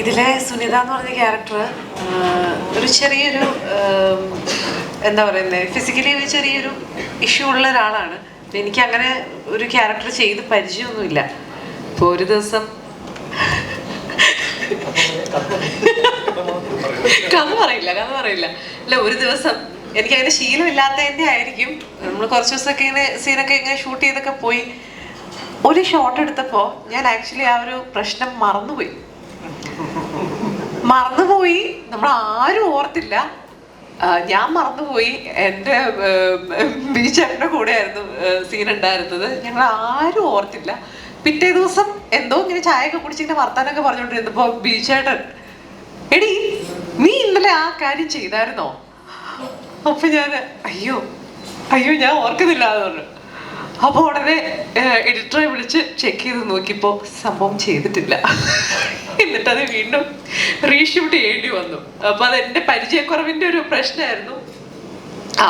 ഇതിലെ സുനിത എന്ന് പറഞ്ഞ ക്യാരക്ടർ ഒരു ചെറിയൊരു എന്താ പറയുന്നത് ഫിസിക്കലി ഒരു ചെറിയൊരു ഇഷ്യൂ ഉള്ള ഒരാളാണ്. എനിക്ക് അങ്ങനെ ഒരു ക്യാരക്ടർ ചെയ്ത് പരിചയമൊന്നുമില്ല. ഇപ്പോൾ ഒരു ദിവസം കഥ പറയില്ല കഥ പറയില്ല. അല്ല ഒരു ദിവസം എനിക്ക് അങ്ങനെ ശീലമില്ലാത്തതിന്റെ ആയിരിക്കും. നമ്മൾ കുറച്ച് ദിവസമൊക്കെ ഇങ്ങനെ സീനൊക്കെ ഇങ്ങനെ ഷൂട്ട് ചെയ്തൊക്കെ പോയി. ഒരു ഷോട്ട് എടുത്തപ്പോൾ ഞാൻ ആക്ച്വലി ആ ഒരു പ്രശ്നം മറന്നുപോയി. മറന്നുപോയി. നമ്മൾ ആരും ഓർത്തില്ല. ഞാൻ മറന്നുപോയി. എന്റെ കൂടെ ആയിരുന്നു സീൻ ഉണ്ടായിരുന്നത് ഞങ്ങൾ ആരും ഓർത്തില്ല. പിറ്റേ ദിവസം എന്തോ ഇങ്ങനെ ചായയൊക്കെ കുടിച്ചിങ്ങനെ വർത്താനൊക്കെ പറഞ്ഞുകൊണ്ടിരുന്നപ്പോൾ ബീച്ചേട്ടൻ എടി നീ ഇന്നലെ ആ കാര്യം ചെയ്തായിരുന്നോ? അപ്പൊ ഞാൻ അയ്യോ അയ്യോ ഞാൻ ഓർക്കുന്നില്ല എന്ന് പറഞ്ഞു. അപ്പൊ ഉടനെ എഡിറ്ററെ വിളിച്ച് ചെക്ക് ചെയ്ത് നോക്കിയപ്പോ സംഭവം ചെയ്തിട്ടില്ല. എന്നിട്ട് അത് വീണ്ടും റീഷൂട്ട് ചെയ്യേണ്ടി വന്നു. അപ്പൊ അത് എന്റെ പരിചയക്കുറവിന്റെ ഒരു പ്രശ്നമായിരുന്നു.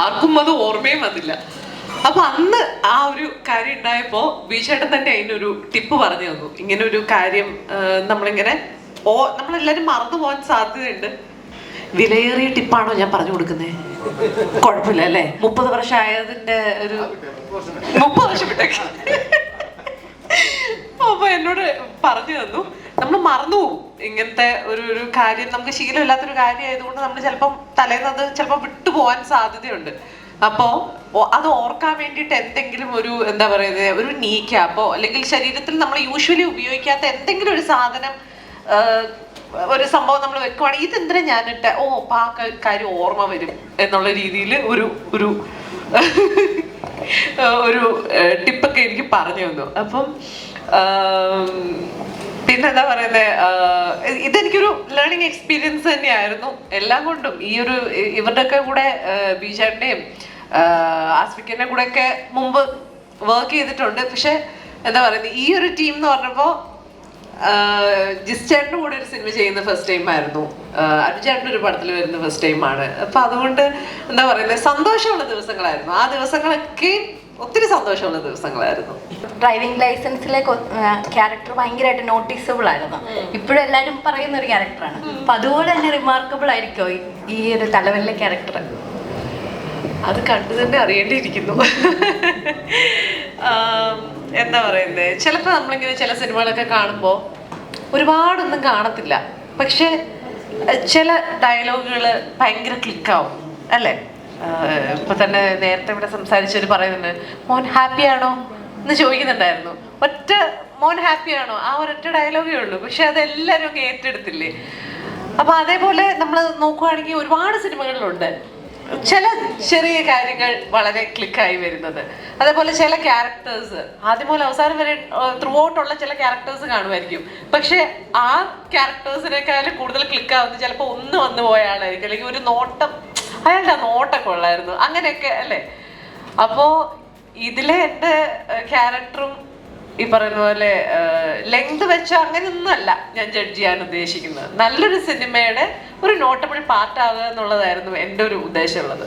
ആർക്കും അത് ഓർമ്മയും വന്നില്ല. അപ്പൊ അന്ന് ആ ഒരു കാര്യം ഉണ്ടായപ്പോ ബീച്ചേട്ടൻ തന്നെ അതിനൊരു ടിപ്പ് പറഞ്ഞു തന്നു. ഇങ്ങനെ ഒരു കാര്യം നമ്മളിങ്ങനെ ഓ നമ്മളെല്ലാരും മറന്നു പോകാൻ സാധ്യതയുണ്ട്. വിലയേറിയ ടിപ്പാണോ ഞാൻ പറഞ്ഞു കൊടുക്കുന്നത് കുഴപ്പമില്ല അല്ലേ? മുപ്പത് വർഷം ആയതിന്റെ ഒരു മുപ്പത് വർഷം വിട്ടേക്ക് അപ്പൊ എന്നോട് പറഞ്ഞു തന്നു. നമ്മൾ മറന്നു പോകും. ഇങ്ങനത്തെ ഒരു ഒരു കാര്യം നമുക്ക് ശീലമില്ലാത്തൊരു കാര്യം ആയതുകൊണ്ട് നമ്മൾ ചിലപ്പം തലേന്ന് അത് ചിലപ്പോൾ വിട്ടുപോകാൻ സാധ്യതയുണ്ട്. അപ്പോ അത് ഓർക്കാൻ വേണ്ടിയിട്ട് എന്തെങ്കിലും ഒരു എന്താ പറയുന്നത് ഒരു നീ ക്യാപ്പോ അല്ലെങ്കിൽ ശരീരത്തിൽ നമ്മൾ യൂഷ്വലി ഉപയോഗിക്കാത്ത എന്തെങ്കിലും ഒരു സാധനം ഒരു സംഭവം നമ്മൾ വെക്കുവാണെങ്കിൽ ഇതെന്തിനാ ഞാനിട്ട ഓ അപ്പൊ ആ കാര്യം ഓർമ്മ വരും എന്നുള്ള രീതിയിൽ ഒരു ഒരു ഒരു ടിപ്പൊക്കെ എനിക്ക് പറഞ്ഞു തന്നു. അപ്പം പിന്നെന്താ പറയുന്നത് ഇതെനിക്കൊരു ലേണിംഗ് എക്സ്പീരിയൻസ് തന്നെയായിരുന്നു. എല്ലാം കൊണ്ടും ഈ ഒരു ഇവരുടെ ഇവരുടെയൊക്കെ കൂടെ ബീജാടിന്റെയും ആസ്മിക്കിന്റെ കൂടെ ഒക്കെ മുമ്പ് വർക്ക് ചെയ്തിട്ടുണ്ട്. പക്ഷെ എന്താ പറയുന്നത് ഈ ഒരു ടീം എന്ന് പറഞ്ഞപ്പോ ജിസ്റ്റേട്ടന്റെ കൂടെ ഒരു സിനിമ ചെയ്യുന്ന ഫസ്റ്റ് ടൈം ആയിരുന്നു. അനുചേട്ടന്റെ ഒരു പടത്തിൽ വരുന്ന ഫസ്റ്റ് ടൈം ആണ്. അപ്പൊ അതുകൊണ്ട് എന്താ പറയുന്നത് സന്തോഷമുള്ള ദിവസങ്ങളായിരുന്നു. ആ ദിവസങ്ങളൊക്കെ ഒത്തിരി സന്തോഷമുള്ള ദിവസങ്ങളായിരുന്നു. ഡ്രൈവിംഗ് ലൈസൻസിലെ ക്യാരക്ടർ ഭയങ്കരമായിട്ട് നോട്ടീസബിൾ ആയിരുന്നു. ഇപ്പോഴും എല്ലാവരും പറയുന്ന ഒരു ക്യാരക്ടറാണ് അപ്പൊ അതുപോലെ തന്നെ റിമാർക്കബിൾ ആയിരിക്കോ ഈ- ഒരു തലവലിലെ ക്യാരക്ടർ അത് കണ്ടു തന്നെ അറിയേണ്ടിയിരിക്കുന്നു. എന്താ പറയുന്നത് ചിലപ്പോൾ നമ്മളിങ്ങനെ ചില സിനിമകളൊക്കെ കാണുമ്പോൾ ഒരുപാടൊന്നും കാണത്തില്ല. പക്ഷെ ചില ഡയലോഗുകൾ ഭയങ്കര ക്ലിക്കാവും അല്ലേ? ഇപ്പൊ തന്നെ നേരത്തെ ഇവിടെ സംസാരിച്ചവര് പറയുന്നുണ്ട് മോൻ ഹാപ്പി ആണോ? എന്ന് ചോദിക്കുന്നുണ്ടായിരുന്നു. ഒറ്റ മോൻ ഹാപ്പി ആണോ? ആ ഒരൊറ്റ ഡയലോഗേ ഉള്ളൂ. പക്ഷെ അതെല്ലാവരും അങ്ങ് ഏറ്റെടുത്തില്ലേ? അപ്പൊ അതേപോലെ നമ്മൾ നോക്കുവാണെങ്കിൽ ഒരുപാട് സിനിമകളിലുണ്ട്. ചില ചെറിയ കാര്യങ്ങൾ വളരെ ക്ലിക്കായി വരുന്നത്. അതേപോലെ ചില ക്യാരക്ടേഴ്സ് ആദ്യം മുതൽ അവസാനം വരെ ത്രൂ ഉള്ള ചില ക്യാരക്ടേഴ്സ് കാണുമായിരിക്കും. പക്ഷെ ആ ക്യാരക്ടേഴ്സിനേക്കാളും കൂടുതൽ ക്ലിക്ക് ആവുന്നത് ചിലപ്പോൾ ഒന്ന് വന്നു പോയ ആളായിരിക്കും. അല്ലെങ്കിൽ ഒരു നോട്ടം അയാളുടെ ആ നോട്ടൊക്കെ ഉള്ളായിരുന്നു. അങ്ങനെയൊക്കെ അല്ലേ? അപ്പോ ഇതിലെ എന്റെ ക്യാരക്ടറും ഈ പറയുന്ന പോലെ ലെങ്ത് വെച്ച അങ്ങനെയൊന്നും അല്ല ഞാൻ ജഡ്ജ് ചെയ്യാൻ ഉദ്ദേശിക്കുന്നത്. നല്ലൊരു സിനിമയുടെ ഒരു നോട്ടബിൾ പാർട്ട് ആവുക എന്നുള്ളതായിരുന്നു എന്റെ ഒരു ഉദ്ദേശമുള്ളത്.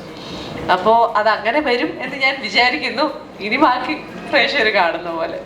അപ്പോൾ അത് അങ്ങനെ വരും എന്ന് ഞാൻ വിചാരിക്കുന്നു. ഇനി ബാക്കി പ്രേക്ഷകർ കാണുന്ന പോലെ.